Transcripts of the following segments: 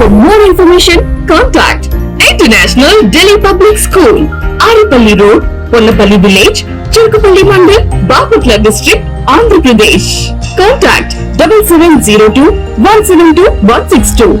For more information, contact International Delhi Public School, Aripalli Road, Pollapalli Village, Chirkupalli Mandal, Bapatla District, Andhra Pradesh. Contact 7702-172-162,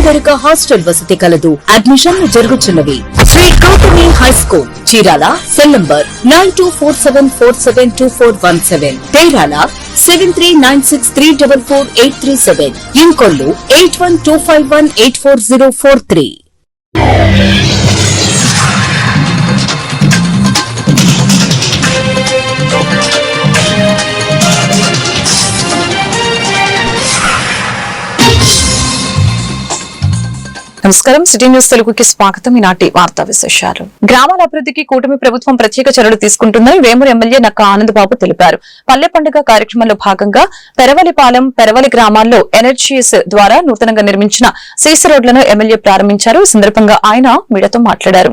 వేరువేరుగా hostel వసతి కలదు. అడ్మిషన్లు జరుగుతున్నవి Sri Gautami high school Chirala cell number nine two four seven four seven two four one seven తేరాల seven three nine six three double four eight three seven Inkollu eight one two five one eight four zero four three నమస్కారం. City news తెలుగుకి స్వాగతం. ఈనాటి వార్తా విశేషాలు. గ్రామాల అభివృద్ధికి కూటమి ప్రభుత్వం ప్రత్యేక చర్యలు తీసుకుంటుందని వేమూరు ఎమ్మెల్యే నక్క ఆనందబాబు తెలిపారు. పల్లె పండుగ కార్యక్రమంలో భాగంగా పెరవలిపాలెం పెరవలి గ్రామాల్లో ఎనర్జీఎస్ ద్వారా నూతనంగా నిర్మించిన సీసీ రోడ్లను ఎమ్మెల్యే ప్రారంభించారు. ఈ సందర్భంగా ఆయన మీడియాతో మాట్లాడారు.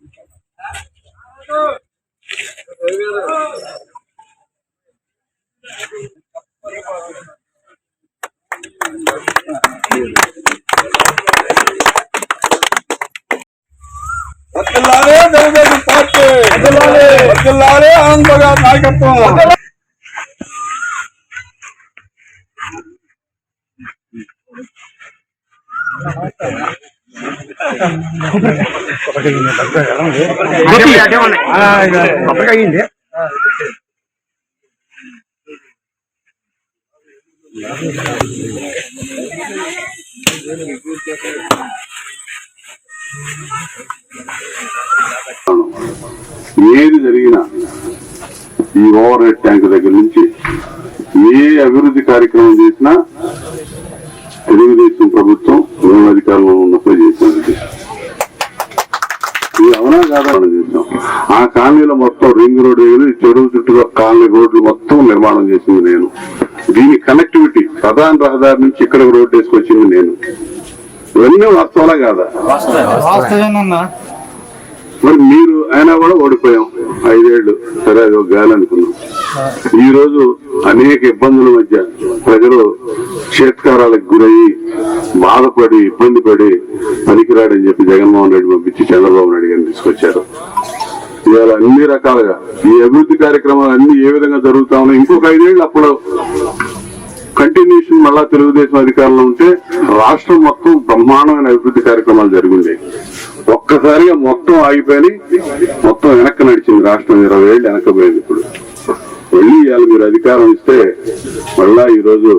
ఆంధ్రగా నాయకత్వం ఏది కార్పొరేట్ ట్యాంక్ దగ్గర నుంచి ఏ అభివృద్ధి కార్యక్రమం చేసినా తెలుగుదేశం ప్రభుత్వం మేము అధికారంలో ఉన్నప్పుడు చేసినది ఇది. అవునా కాదా మనం చేసాం ఆ కాలనీలో మొత్తం రింగ్ రోడ్ వేయలు చెరువు చుట్టూ కాలనీ రోడ్లు మొత్తం నిర్మాణం చేసింది నేను. దీని కనెక్టివిటీ ప్రధాన రహదారి నుంచి ఇక్కడ రోడ్ వేసుకొచ్చింది నేను. ఇవన్నీ వాస్తవాలా కాదా? మరి మీరు అయినా కూడా ఓడిపోయాం. ఐదేళ్ళు సరే అది ఒక గాలి అనుకున్నాం. ఈ రోజు అనేక ఇబ్బందుల మధ్య ప్రజలు క్షేత్కారాలకు గురయ్యి బాధపడి ఇబ్బంది పడి పనికిరాడని చెప్పి జగన్మోహన్ రెడ్డి పంపించి చంద్రబాబు నాయుడు గారిని తీసుకొచ్చారు. ఇవాళ అన్ని రకాలుగా ఈ అభివృద్ధి కార్యక్రమాలు అన్ని ఏ విధంగా జరుగుతా ఉన్నాయి ఇంకొక ఐదేళ్ళు అప్పుడు కంటిన్యూషన్ మళ్ళా తెలుగుదేశం అధికారంలో ఉంటే రాష్ట్రం మొత్తం బ్రహ్మాండమైన అభివృద్ధి కార్యక్రమాలు జరిగింది. ఒక్కసారిగా మొత్తం ఆగిపోయి మొత్తం వెనక్కి నడిచింది రాష్ట్రం ఇరవై ఏళ్ళు వెనక్కిపోయింది ఇప్పుడు. వెళ్ళి ఇవాళ మీరు అధికారం ఇస్తే మళ్ళా ఈ రోజు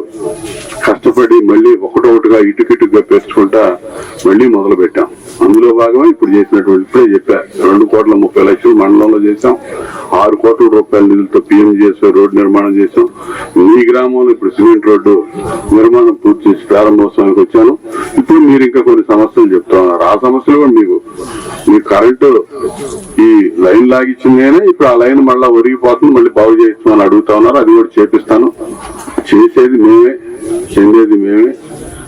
కష్టపడి మళ్ళీ ఒకటొకటిగా ఇటుకిటుగా పెంచుకుంటా మళ్ళీ మొదలు పెట్టాం అందులో భాగమే ఇప్పుడు చేసినటువంటి ఇప్పుడే చెప్పా. రెండు కోట్ల ముప్పై లక్షలు మండలంలో చేశాం. ఆరు కోట్ల రూపాయల నిధులతో పిఎం చేసే రోడ్డు నిర్మాణం చేశాం. మీ గ్రామంలో ఇప్పుడు సిమెంట్ రోడ్డు నిర్మాణం పూర్తి చేసి ప్రారంభోత్సవానికి వచ్చాను. ఇప్పుడు మీరు ఇంకా కొన్ని సమస్యలు చెప్తా ఉన్నారు. ఆ సమస్యలు కూడా మీకు మీ కరెంటు ఈ లైన్ లాగిచ్చిందేనే ఇప్పుడు ఆ లైన్ మళ్ళీ ఒరిగిపోతుంది మళ్ళీ బాగు చేయిస్తామని అడుగుతా ఉన్నారు. అది కూడా చేపిస్తాను. చేసేది మేమే. చెందేది మేమే.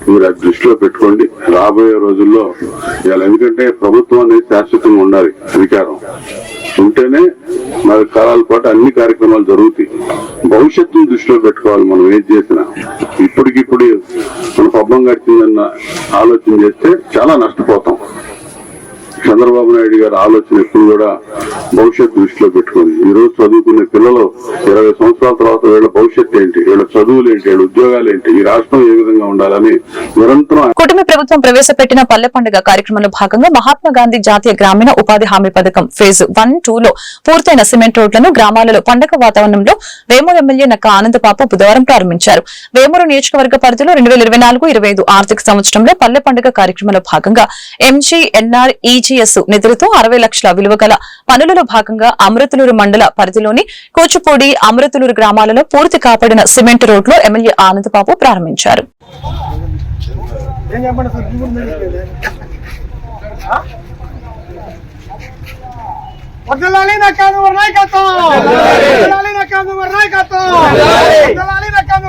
మీరు అది దృష్టిలో పెట్టుకోండి. రాబోయే రోజుల్లో ఇవాళ ఎందుకంటే ప్రభుత్వం అనేది శాశ్వతంగా ఉండాలి అధికారం. ఉంటేనే మరి కాలాల పాటు అన్ని కార్యక్రమాలు జరుగుతాయి. భవిష్యత్తును దృష్టిలో పెట్టుకోవాలి మనం ఏం చేసినా. ఇప్పటికిప్పుడు మన పబ్బం గడిచిందన్న ఆలోచన చేస్తే చాలా నష్టపోతాం. చంద్రబాబు నాయుడు గారి ఆలోచన ఎప్పుడు కూడా భవిష్యత్ దృష్టిలో పెట్టుకుంది ఈ రోజు చదువుకునే పిల్లలు ఇరవై సంవత్సరాల తర్వాత వీళ్ళ భవిష్యత్ ఏంటి? వీళ్ళ చదువులు ఏంటి? వీళ్ళ ఉద్యోగాలు ఏంటి? ఈ రాష్ట్రం ఏ విధంగా ఉండాలని నిరంతరం కుటుంబ ప్రభుత్వం ప్రవేశపెట్టిన పల్లె పండుగ కార్యక్రమంలో భాగంగా మహాత్మా గాంధీ జాతీయ గ్రామీణ ఉపాధి హామీ పథకం ఫేజ్ వన్ టూ లో పూర్తయిన సిమెంట్ రోడ్లను గ్రామాలలో పండగ వాతావరణంలో వేమూరు ఎమ్మెల్యే నక్క ఆనందపాప బుధవారం ప్రారంభించారు. వేమూరు నియోజకవర్గ పరిధిలో రెండు వేల ఇరవై నాలుగు ఇరవై ఐదు ఆర్థిక సంవత్సరంలో పల్లె పండుగ కార్యక్రమంలో భాగంగా ఎంజీ ఎన్ఆర్ ఈజీఎస్ నిధులతో అరవై లక్షల విలువ గల పనులలో భాగంగా అమృతలూరు మండల పరిధిలోని కూచిపూడి అమృతలూరు గ్రామాలలో పూర్తి కాపాడిన సిమెంట్ రోడ్లు ఎమ్మెల్యే ఆనందబాబు ప్రారంభించారు. వద్దలాలి నా కాదు నాయకత్వం! వద్దలాలి నా కాదు నాయకత్వం! వద్దలాలి నా కాదు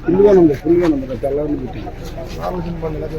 Ini kan udah, ini kan udah, jalan gitu. Harus simpan lagi.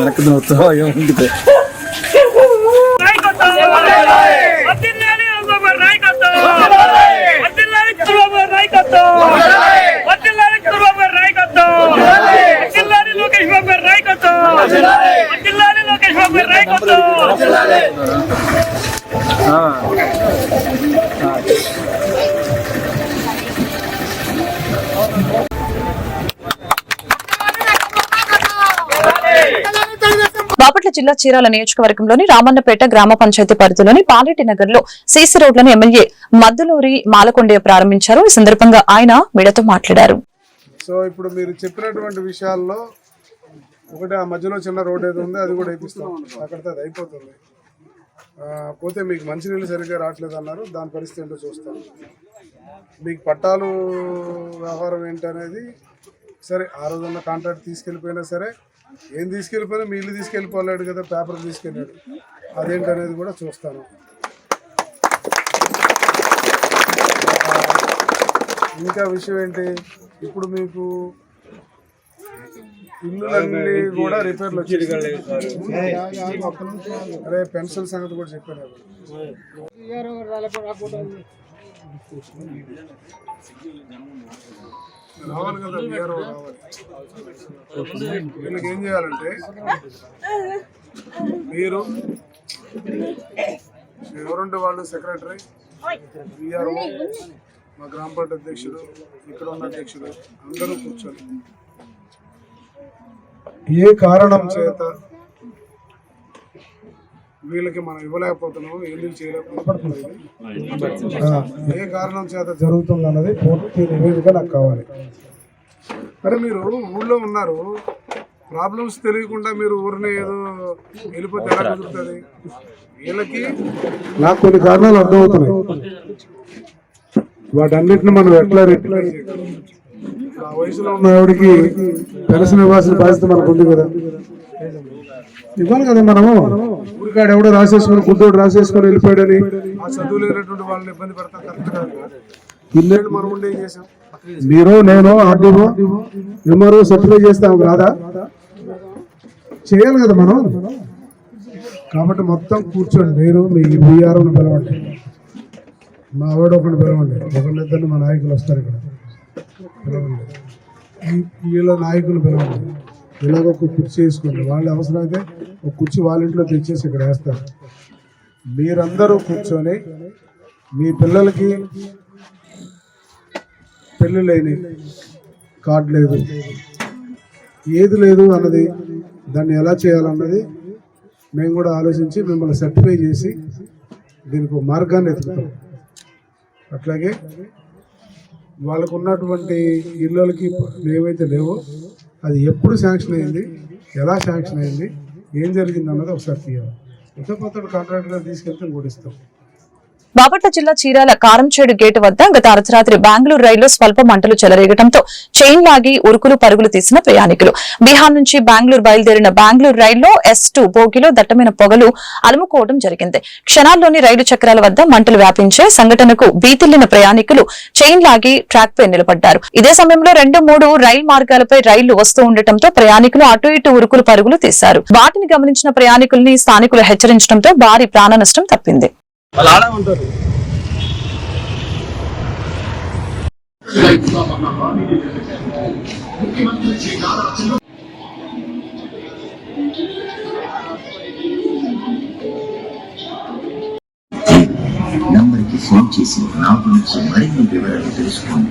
நடக்குதுன்னு ஒத்துவா இவன் జిల్లా చీరాల నియోజకవర్గంలోని రామన్నపేట గ్రామ పంచాయతీ పరిధిలోని పాలెటి నగర్లో సీసీ రోడ్లను ఎమ్మెల్యే మద్దులూరి మాలకొండయ్య ప్రారంభించారు. ఈ సందర్భంగా ఆయన మీడియాతో మాట్లాడారు. సో ఇప్పుడు మీరు చెప్పినటువంటి విషయాల్లో ఒకటి ఆ మధ్యలో చిన్న రోడ్ ఏదో ఉంది అది కూడా వేపిస్తాం. అక్కడితో అది అయిపోతుంది. పోతే మీకు మంచినీళ్ళు సరిగ్గా రావట్లేదు అన్నారు దాని పరిస్థితి ఏంటో చూస్తాం. మీకు పట్టాలు వ్యవహారం ఏంటనేది సరే ఆ రోజున్న కాంట్రాక్ట్ తీసుకెళ్ళిపోయినా సరే ఏం తీసుకెళ్ళిపోయినా మీ ఇల్లు తీసుకెళ్ళిపోలేడు కదా పేపర్ తీసుకెళ్ళాడు. అదేంటనేది కూడా చూస్తాను. ఇంకా విషయం ఏంటి? ఇప్పుడు మీకు ఇల్లులన్నీ కూడా రిపేర్లు వచ్చేసాయి అరే పెన్షన్ సంగతి కూడా చెప్పాను రావాలి కదా బీఆర్ఓ రావాలి. వీళ్ళకి ఏం చేయాలంటే మీరు ఎవరుంటే వాళ్ళు సెక్రటరీ బీఆర్ఓ మా గ్రామ పంచాయతీ అధ్యక్షుడు ఇక్కడ ఉన్న అధ్యక్షుడు అందరూ కూర్చొని ఏ కారణం చేత వీళ్ళకి మనం ఇవ్వలేకపోతున్నాము ఎందుకు చేయలేకపోతున్నాము ఆ, ఏ కారణం చేత జరుగుతుంది అన్నది పూర్తి నివేదిక నాకు కావాలి. మరి మీరు ఊళ్ళో ఉన్నారు ప్రాబ్లమ్స్ తెలియకుండా మీరు ఊరిని ఏదో వెళ్ళిపోతే ఎలా కుదురుతుంది? వీళ్ళకి నాకు కొన్ని కారణాలు అర్థమవుతున్నాయి. వాటన్నిటిని మనం ఎట్లా చేయగలం ఆ వయసులో ఉన్న ఆవిడకి పెన్షన్ ఇవ్వాల్సిన బాధ్యత మనకు ఉంది కదా. ఇవ్వాలి కదా మనము? ఊరికాడు ఎవడో రాసేసుకుని గుడ్డోడు రాసేసుకుని వెళ్ళిపోయాడని? ఆ చదువు లేనటువంటి వాళ్ళని ఇబ్బంది పెడతాం కరెక్ట్ కాదు. కదా. మనం ఉండి ఏం చేసాం మీరు నేను ఆర్డీఓ ఎంఆర్ఓ సర్టిఫై చేస్తాం రాదా? చేయాలి కదా మనం? కాబట్టి మొత్తం కూర్చోండి. మీరు మీ బీఆర్ఓని పిలవండి. మా ఆవిడ ఒకరిని పిలవండి. ఒకరినిద్దరిని మా నాయకులు వస్తారు ఇక్కడ. పిలవండి. వీళ్ళ నాయకులు పిలవండి. ఇలాగ ఒక కుర్చీ వేసుకోండి వాళ్ళు అవసరమైతే ఒక కుర్చీ వాళ్ళ ఇంట్లో తెచ్చేసి ఇక్కడ వేస్తారు. మీరందరూ కూర్చొని మీ పిల్లలకి పెళ్ళి లేని కార్డు లేదు. ఏది లేదు అన్నది దాన్ని ఎలా చేయాలన్నది మేము కూడా ఆలోచించి మిమ్మల్ని సర్టిఫై చేసి దీనికి ఒక మార్గాన్ని ఎత్తుకుతాం అట్లాగే వాళ్ళకు ఉన్నటువంటి ఇళ్ళకి ఏవైతే లేవో. అది ఎప్పుడు శాంక్షన్ అయింది ఎలా శాంక్షన్ అయింది ఏం జరిగింది అన్నది ఒకసారి తీయాలి. కొత్త కొత్త కాంట్రాక్టర్ తీసుకెళ్తే ఇంకోటి ఇస్తాం బాపట్ల జిల్లా చీరాల కారంచేడు గేటు వద్ద గత అర్ధరాత్రి బెంగళూరు రైల్లో స్వల్ప మంటలు చెలరేగడంతో చైన్ లాగి ఉరుకులు పరుగులు తీసిన ప్రయాణికులు. బీహార్ నుంచి బెంగళూరు బయలుదేరిన బెంగళూరు రైల్లో ఎస్ టూ బోగిలో దట్టమైన పొగలు అలుముకోవడం జరిగింది. క్షణాల్లోని రైలు చక్రాల వద్ద మంటలు వ్యాపించే సంఘటనకు బీతిల్లిన ప్రయాణికులు చైన్ లాగి ట్రాక్ పై నిలబడ్డారు. ఇదే సమయంలో రెండు మూడు రైలు మార్గాలపై రైళ్ళు వస్తూ ఉండటంతో ప్రయాణికులు అటు ఇటు ఉరుకులు పరుగులు తీశారు. వాటిని గమనించిన ప్రయాణికుల్ని స్థానికులు హెచ్చరించడంతో భారీ ప్రాణ నష్టం తప్పింది. నంబర్కి ఫోన్ చేసి నా గురించి మరిన్ని వివరాలు తెలుసుకోండి.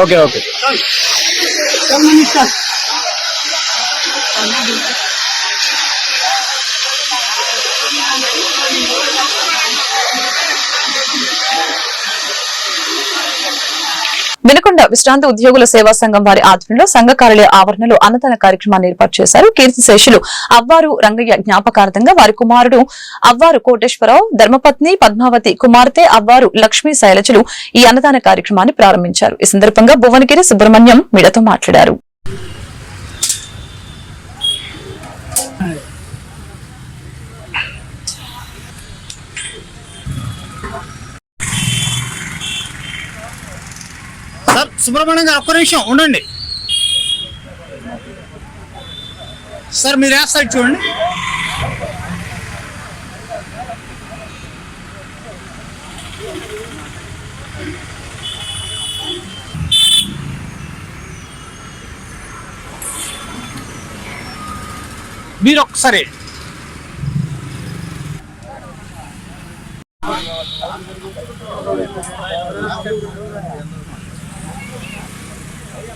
ഓക്കെ ഓക്കെ నల్గొండ విశ్రాంతి ఉద్యోగుల సేవా సంఘం వారి ఆధ్వర్యంలో సంఘ కార్యాలయ ఆవరణలో అన్నదాన కార్యక్రమాన్ని ఏర్పాటు చేశారు. కీర్తిశేషులు అవ్వారు రంగయ్య జ్ఞాపకార్థంగా వారి కుమారుడు అవ్వారు కోటేశ్వరరావు ధర్మపత్ని పద్మావతి కుమార్తె అవ్వారు లక్ష్మీ శైలజలు ఈ అన్నదాన కార్యక్రమాన్ని ప్రారంభించారు. ఈ సందర్భంగా భువనగిరి సుబ్రహ్మణ్యం మీడతో మాట్లాడారు. సార్ సుబ్రహ్మణ్యం గారు ఒక్క నిమిషం ఉండండి సార్ మీరు వేస్తారు చూడండి మీరు ఒక్కసారి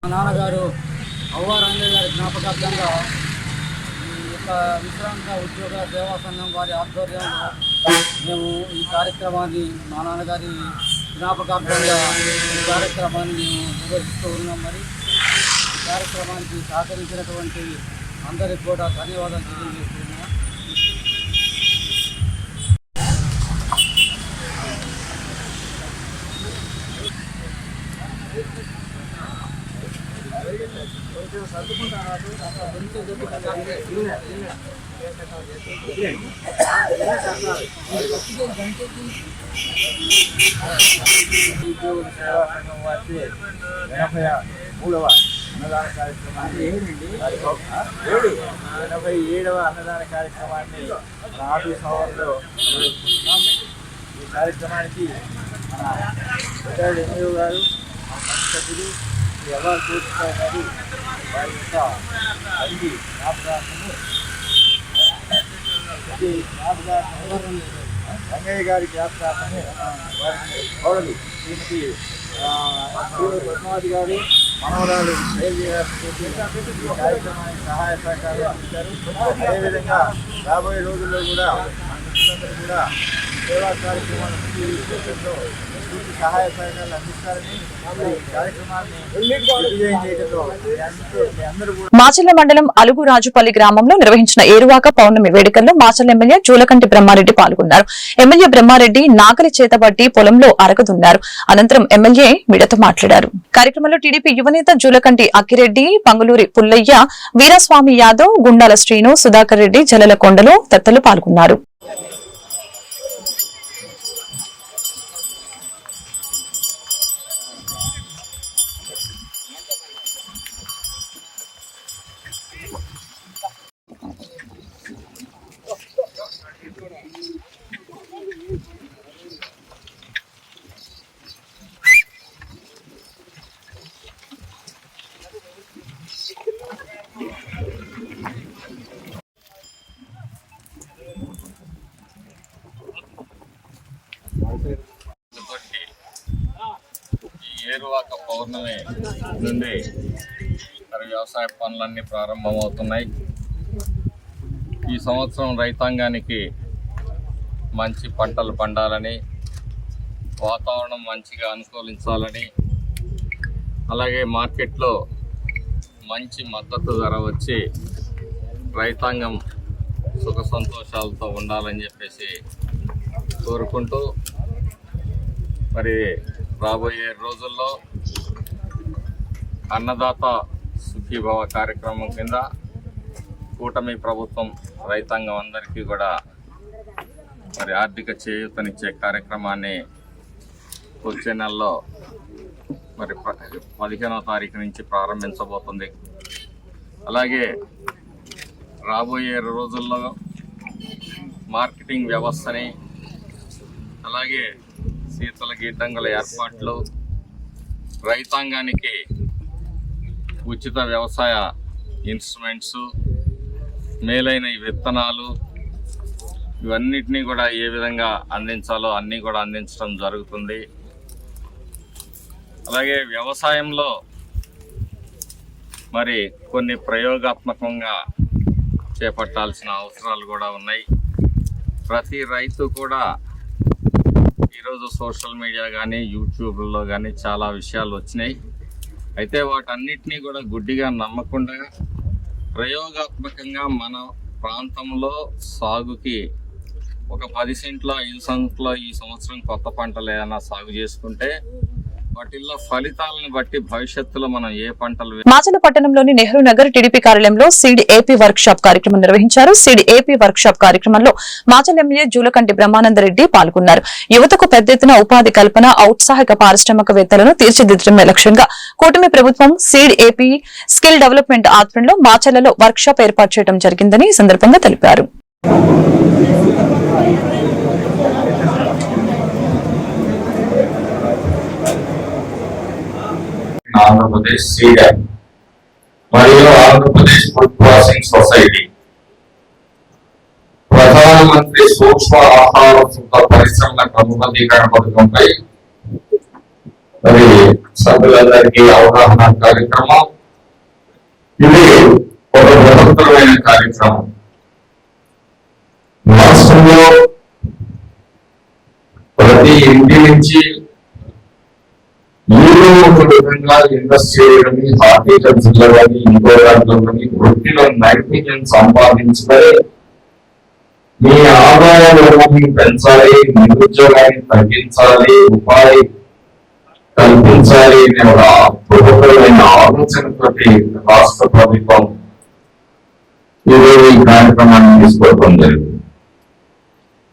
మా నాన్నగారు అవ్వ రంగయ్య గారి జ్ఞాపకార్థంగా ఈ యొక్క విశ్రాంత ఉద్యోగ సేవా సంఘం వారి ఆధ్వర్యంలో మేము ఈ కార్యక్రమాన్ని మా నాన్నగారి జ్ఞాపకార్థంగా ఈ కార్యక్రమాన్ని మేము నిర్వహిస్తూ ఉన్నాం మరి. ఈ కార్యక్రమానికి సహకరించినటువంటి అందరికి కూడా ధన్యవాదాలు తెలియజేస్తున్నాం ఉద్యోగుల సేవా సంఘం వారి ఎనభై మూడవ అన్నదాన కార్యక్రమాన్ని ఎనభై ఏడవ అన్నదాన కార్యక్రమాన్ని మన ఆఫీస్ ఈ కార్యక్రమానికి మన రిటైర్డ్ ఎంఈఓ గారు సభ్యులు ఎవరు చూసుకోవాలి వారి యొక్క తల్లి జ్ఞాపకాలను ఈ రంగయ్య గారి జ్ఞాపకాలను శ్రీమతి పద్మావతి గారు మనవరాలు శైలి కార్యక్రమానికి సహాయ సహకారాలు అందించారు. అదేవిధంగా రాబోయే రోజుల్లో కూడా మన కూడా సేవా కార్యక్రమాలు పూర్తి సహాయ సహకారాలు అందిస్తారని కార్యక్రమాన్ని మాచర్ల మండలం అలుగు రాజుపల్లి గ్రామంలో నిర్వహించిన ఏరువాక పౌర్ణమి వేడుకల్లో మాచర్ల ఎమ్మెల్యే జూలకంటి బ్రహ్మారెడ్డి పాల్గొన్నారు. ఎమ్మెల్యే బ్రహ్మారెడ్డి నాగలి చేతబట్టి పొలంలో అరగదున్నారు. అనంతరం ఎమ్మెల్యే మీడియాతో మాట్లాడారు. కార్యక్రమంలో టీడీపీ యువనేత జూలకంటి అక్కిరెడ్డి పంగులూరి పుల్లయ్య వీరస్వామి యాదవ్ గుండాల శ్రీను సుధాకర్ రెడ్డి జలల కొండలు తత్తలు పాల్గొన్నారు. Thank you. పౌర్ణమి నుండి మరి వ్యవసాయ పనులన్నీ ప్రారంభమవుతున్నాయి. ఈ సంవత్సరం రైతాంగానికి మంచి పంటలు పండాలని వాతావరణం మంచిగా అనుకూలించాలని అలాగే మార్కెట్లో మంచి మద్దతు ధర వచ్చి రైతాంగం సుఖ సంతోషాలతో ఉండాలని చెప్పేసి కోరుకుంటూ మరి రాబోయే రోజుల్లో అన్నదాత సుఖీభవ కార్యక్రమం కింద కూటమి ప్రభుత్వం రైతాంగం అందరికీ కూడా మరి ఆర్థిక చేయూతనిచ్చే కార్యక్రమాన్ని వచ్చే నెలలో మరి ప- పదిహేనవ తారీఖు నుంచి ప్రారంభించబోతుంది. అలాగే రాబోయే రోజుల్లో మార్కెటింగ్ వ్యవస్థని అలాగే శీతల గిడ్డంగుల ఏర్పాట్లు రైతాంగానికి ఉచిత వ్యవసాయ ఇన్స్ట్రుమెంట్స్ మేలైన ఈ విత్తనాలు ఇవన్నిటినీ కూడా ఏ విధంగా అందించాలో అన్నీ కూడా అందించడం జరుగుతుంది. అలాగే వ్యవసాయంలో మరి కొన్ని ప్రయోగాత్మకంగా చేపట్టాల్సిన అవసరాలు కూడా ఉన్నాయి. ప్రతి రైతు కూడా ఈరోజు సోషల్ మీడియా కానీ యూట్యూబ్లో కానీ చాలా విషయాలు వచ్చినాయి. అయితే వాటన్నిటినీ కూడా గుడ్డిగా నమ్మకుండా ప్రయోగాత్మకంగా మన ప్రాంతంలో సాగుకి ఒక పది సెంట్లో ఐదు సెంట్లో ఈ సంవత్సరం కొత్త పంటలు ఏదైనా సాగు చేసుకుంటే వాటిల్లో ఫలితాలను బట్టి భవిష్యత్తులో మనం ఏ పంటలు మాచల పట్టణంలోని నెహ్రూ నగర్ టీడీపీ కార్యాలయంలో సీడ్ ఏపీ వర్క్ షాప్ కార్యక్రమం నిర్వహించారు. సీడ్ ఏపీ వర్క్ షాప్ కార్యక్రమంలో మాచల్ ఎమ్మెల్యే జూలకంటి బ్రహ్మానందరెడ్డి పాల్గొన్నారు. యువతకు పెద్ద ఎత్తున ఉపాధి కల్పన ఔత్సాహిక పారిశ్రామికవేత్తలను తీర్చిదిద్దడమే లక్ష్యంగా కూటమి ప్రభుత్వం సీడ్ ఏపీ స్కిల్ డెవలప్మెంట్ ఆధ్వర్యంలో మాచలలో వర్క్ షాప్ ఏర్పాటు చేయడం జరిగిందని ఈ సందర్భంగా తెలిపారు. ఆంధ్రప్రదేశ్ సీడెమ్ మరియు ఆంధ్రప్రదేశ్ ఫుడ్ ప్రాసెసింగ్ సొసైటీ. ప్రధానమంత్రి సూక్ష్మ ఆహార శుద్ధ పరిశ్రమల క్రమబద్ధీకరణ పథకంపై మరి సభ్యులందరికీ అవగాహన కార్యక్రమం. ఇది ఒక బృహత్తరమైన కార్యక్రమం. రాష్ట్రంలో ప్రతి ఇంటి నుంచి విధంగా ఇండస్ట్రీ కానీ హార్టికల్చర్ కానీ ఇంకో దాంట్లో కానీ వృత్తిలో నైపుణ్యం సంపాదించుకొని మీ ఆదాయ ఆదాయాన్ని పెంచాలి నిరుద్యోగాన్ని తగ్గించాలి ఉపాధి కల్పించాలి అనే ఒక బృహత్తరమైన ఆలోచనతోటి రాష్ట్ర ప్రభుత్వం ఈరోజు ఈ కార్యక్రమాన్ని తీసుకోవడం జరిగింది.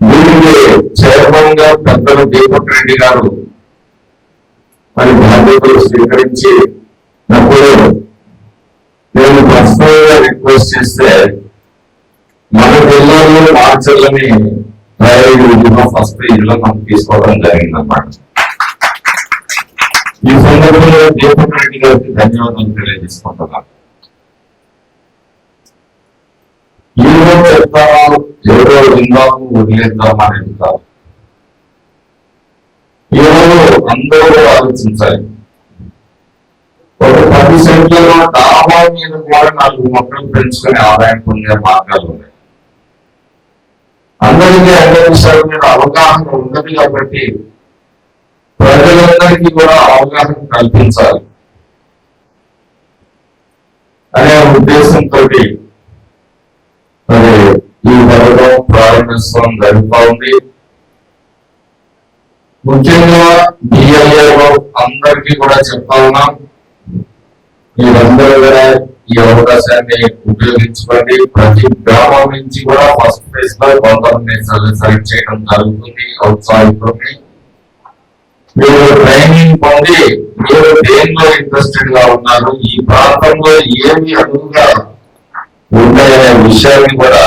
దీనికి చైర్మన్గా పెద్దలు దీపక్ రెడ్డి గారు మరి బాధ్యతలు స్వీకరించి నప్పుడు నేను పర్సనల్గా రిక్వెస్ట్ చేస్తే మన జిల్లాలో మార్చర్లని ప్రైవేట్ ఫస్ట్ ఇల్లు మనం తీసుకోవడం జరిగిందన్నమాట. ఈ సందర్భంలో దీపక్ రెడ్డి గారికి ధన్యవాదాలు తెలియజేసుకుంటున్నాను. ఈ రోజు చెప్తాను ఏదో విందాము వదిలేద్దాం అనేది కాదు అందరూ ఆలోచించాలి. ఒక పది సెంట్లలో డాబా మీద కూడా నాలుగు మొక్కలు పెంచుకునే ఆదాయం పొందే మార్గాలు ఉన్నాయి. అందరికీ అన్ని విషయాల మీద అవగాహన ఉన్నది కాబట్టి ప్రజలందరికీ కూడా అవగాహన కల్పించాలి. అనే ఉద్దేశంతో మరి ఈ పథకం ప్రారంభిస్తాం జరుగుతూ ఉంది. ముఖ్యంగా బిఐఏలో అందరికీ కూడా చెప్తా మీరందరూ కూడా ఈ అవకాశాన్ని ఉపయోగించుకోండి. ప్రతి గ్రామం నుంచి కూడా ఫస్ట్ ఫేజ్లో కొంతమంది సెలెక్ట్ చేయడం జరుగుతుంది ఔత్సాహికుల్ని మీరు ట్రైనింగ్ పొంది మీరు దేనిలో ఇంట్రెస్టెడ్గా ఉన్నారు ఈ ప్రాంతంలో ఏమి అడుగుగా ఉన్నాయనే విషయాన్ని కూడా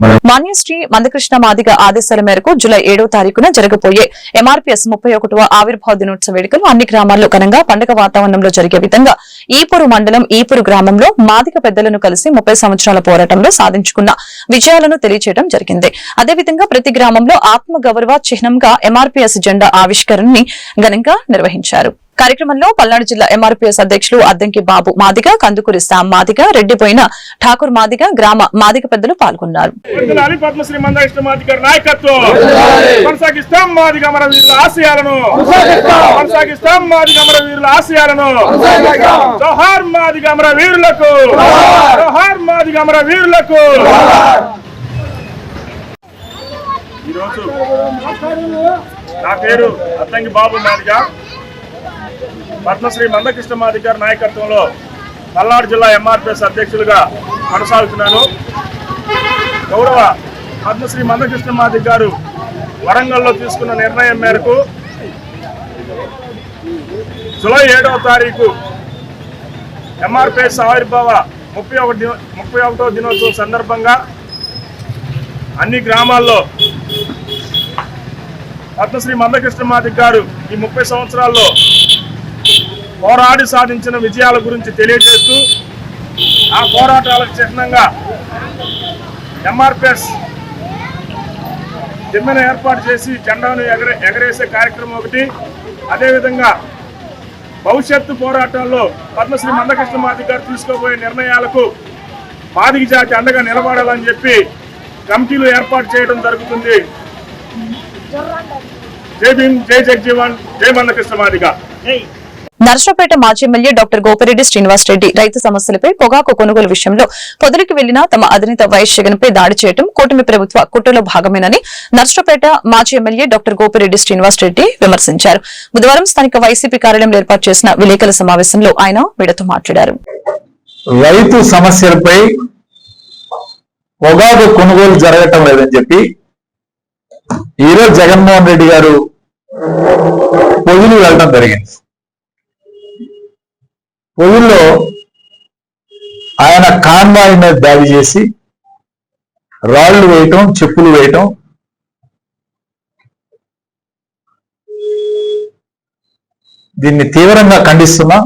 మాన్యశ్రీ మందకృష్ణ మాదిగ ఆదేశాల మేరకు జూలై ఏడో తారీఖున జరగబోయే ఎంఆర్పీఎస్ ముప్పై ఒకటవ ఆవిర్భావ దినోత్సవ వేడుకలు అన్ని గ్రామాల్లో ఘనంగా పండుగ వాతావరణంలో జరిగే విధంగా ఈపూరు మండలం ఈపూరు గ్రామంలో మాదిక పెద్దలను కలిసి ముప్పై సంవత్సరాల పోరాటంలో సాధించుకున్న విజయాలను తెలియజేయడం జరిగింది. అదేవిధంగా ప్రతి గ్రామంలో ఆత్మ గౌరవ చిహ్నంగా ఎంఆర్పీఎస్ జెండా ఆవిష్కరణని ఘనంగా నిర్వహించారు. కార్యక్రమంలో పల్నాడు జిల్లా ఎంఆర్పీఎస్ అధ్యక్షులు అద్దంకి బాబు మాదిగ కందుకూరి శ్యామ్ మాదిగ రెడ్డిపోయిన ఠాకూర్ మాదిగ గ్రామ మాదిగ పెద్దలు పాల్గొన్నారు. ఈరోజు నా పేరు అద్దంకి బాబు మాదిగా. పద్మశ్రీ మందకృష్ణ మాదిగారి నాయకత్వంలో పల్నాడు జిల్లా ఎంఆర్పిఎస్ అధ్యక్షులుగా కొనసాగుతున్నాను. గౌరవ పద్మశ్రీ మందకృష్ణ మాది గారు వరంగల్లో తీసుకున్న నిర్ణయం మేరకు జూలై ఏడవ తారీఖు ఎంఆర్పిఎస్ ఆవిర్భావ ముప్పై ఒకటి ముప్పై ఒకటో దినోత్సవం సందర్భంగా అన్ని గ్రామాల్లో పద్మశ్రీ మందకృష్ణ మాదిక్ గారు ఈ ముప్పై సంవత్సరాల్లో పోరాడి సాధించిన విజయాల గురించి తెలియజేస్తూ ఆ పోరాటాలకు చిహ్నంగా ఎంఆర్పిఎస్ దిమ్మెను ఏర్పాటు చేసి జెండాను ఎగరే ఎగరేసే కార్యక్రమం ఒకటి. అదేవిధంగా భవిష్యత్తు పోరాటాల్లో పద్మశ్రీ మందకృష్ణ మాది గారు తీసుకోబోయే నిర్ణయాలకు మాదిగ జాతి అండగా నిలబడాలని చెప్పి కమిటీలు ఏర్పాటు చేయడం జరుగుతుంది. జై భీమ్ జై జగ్జీవన్ జై మందకృష్ణ మాదిగా. నర్సరావుపేట మాజీ ఎమ్మెల్యే డాక్టర్ గోపిరెడ్డి శ్రీనివాసరెడ్డి రైతు సమస్యలపై పొగాకు కొనుగోలు విషయంలో పొదలికి వెళ్ళిన తమ అధినేత వైఎస్ జగన్ పై దాడి చేయడం కూటమి ప్రభుత్వ కుట్రలో భాగమేనని నర్సరావుపేట మాజీ ఎమ్మెల్యే డాక్టర్ గోపిరెడ్డి శ్రీనివాసరెడ్డి విమర్శించారు. బుధవారం స్థానిక వైసీపీ కార్యాలయంలో ఏర్పాటు చేసిన విలేకరుల సమావేశంలో ఆయన మీడియాతో మాట్లాడారు. రైతు సమస్యలపై పొగాకు కొనుగోలు జరగటం లేదని చెప్పి ఈరోజు జగన్మోహన్ రెడ్డి గారు పొదులు వెళ్ళడం జరిగింది. పొగుల్లో ఆయన కాన్వాయ్ మీద దాడి చేసి రాళ్ళు వేయటం చెప్పులు వేయటం. దీన్ని తీవ్రంగా ఖండిస్తున్నా.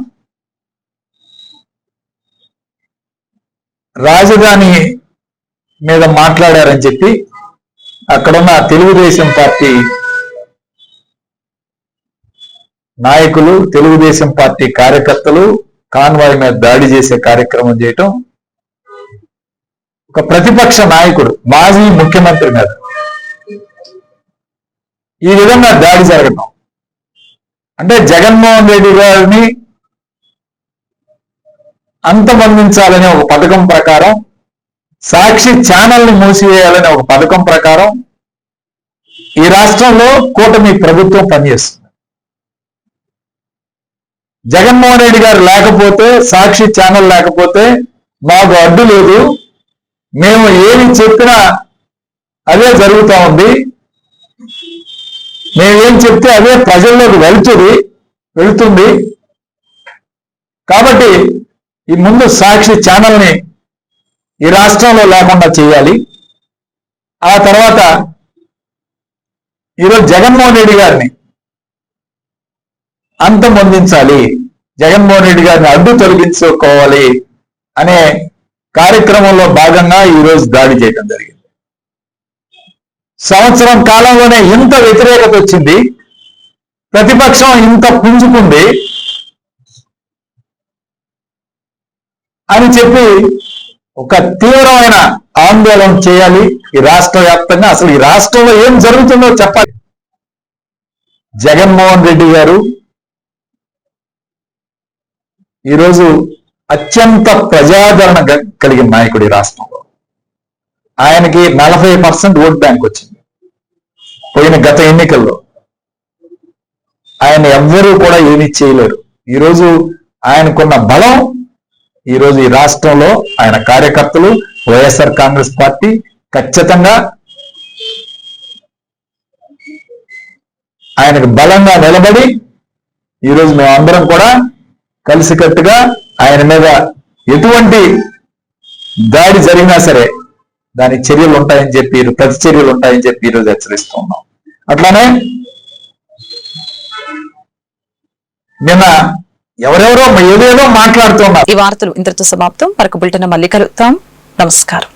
రాజధాని మీద మాట్లాడారని చెప్పి అక్కడున్న తెలుగుదేశం పార్టీ నాయకులు తెలుగుదేశం పార్టీ కార్యకర్తలు కాన్వాయ్ మీద దాడి చేసే కార్యక్రమం చేయటం ఒక ప్రతిపక్ష నాయకుడు మాజీ ముఖ్యమంత్రి మీద. ఈ విధంగా దాడి జరగటం. అంటే జగన్మోహన్ రెడ్డి గారిని అంతమందించాలనే ఒక పథకం ప్రకారం సాక్షి ఛానల్ని మూసివేయాలనే ఒక పథకం ప్రకారం ఈ రాష్ట్రంలో కూటమి ప్రభుత్వం పనిచేస్తుంది. జగన్మోహన్ రెడ్డి గారు లేకపోతే సాక్షి ఛానల్ లేకపోతే మాకు అడ్డు లేదు. మేము ఏమి చెప్పినా అదే జరుగుతూ ఉంది. మేమేం చెప్తే అదే ప్రజల్లోకి వెళ్తుంది వెళుతుంది. కాబట్టి ఈ ముందు సాక్షి ఛానల్ని ఈ రాష్ట్రంలో లేకుండా చేయాలి. ఆ తర్వాత ఈరోజు జగన్మోహన్ రెడ్డి గారిని అంతం పొందించాలి. జగన్మోహన్ రెడ్డి గారిని అడ్డు తొలగించుకోవాలి అనే కార్యక్రమంలో భాగంగా ఈరోజు దాడి చేయడం జరిగింది. సంవత్సరం కాలంలోనే ఇంత వ్యతిరేకత వచ్చింది. ప్రతిపక్షం ఇంత పుంజుకుంది అని చెప్పి ఒక తీవ్రమైన ఆందోళన చేయాలి ఈ రాష్ట్ర వ్యాప్తంగా. అసలు ఈ రాష్ట్రంలో ఏం జరుగుతుందో చెప్పాలి. జగన్మోహన్ రెడ్డి గారు ఈరోజు అత్యంత ప్రజాదరణ కలిగిన నాయకుడు ఈ రాష్ట్రంలో. ఆయనకి నలభై పర్సెంట్ ఓట్ బ్యాంక్ వచ్చింది. పోయిన గత ఎన్నికల్లో. ఆయన ఎవ్వరూ కూడా ఏమీ చేయలేరు. ఈరోజు ఆయనకున్న బలం ఈరోజు ఈ రాష్ట్రంలో ఆయన కార్యకర్తలు వైఎస్ఆర్ కాంగ్రెస్ పార్టీ ఖచ్చితంగా ఆయనకు బలంగా నిలబడి ఈరోజు మేమందరం కూడా కలిసికట్టుగా ఆయన మీద ఎటువంటి దాడి జరిగినా సరే దాని చర్యలు ఉంటాయని చెప్పి ప్రతి చర్యలు ఉంటాయని చెప్పి ఈరోజు హెచ్చరిస్తూ ఉన్నాం. అట్లానే నిన్న ఎవరెవరో ఏదేదో మాట్లాడుతున్నారు ఈ వార్తలు ఇంతటితో సమాప్తం. మరొక బులెటిన్ మళ్ళీ కలుగుతాం నమస్కారం.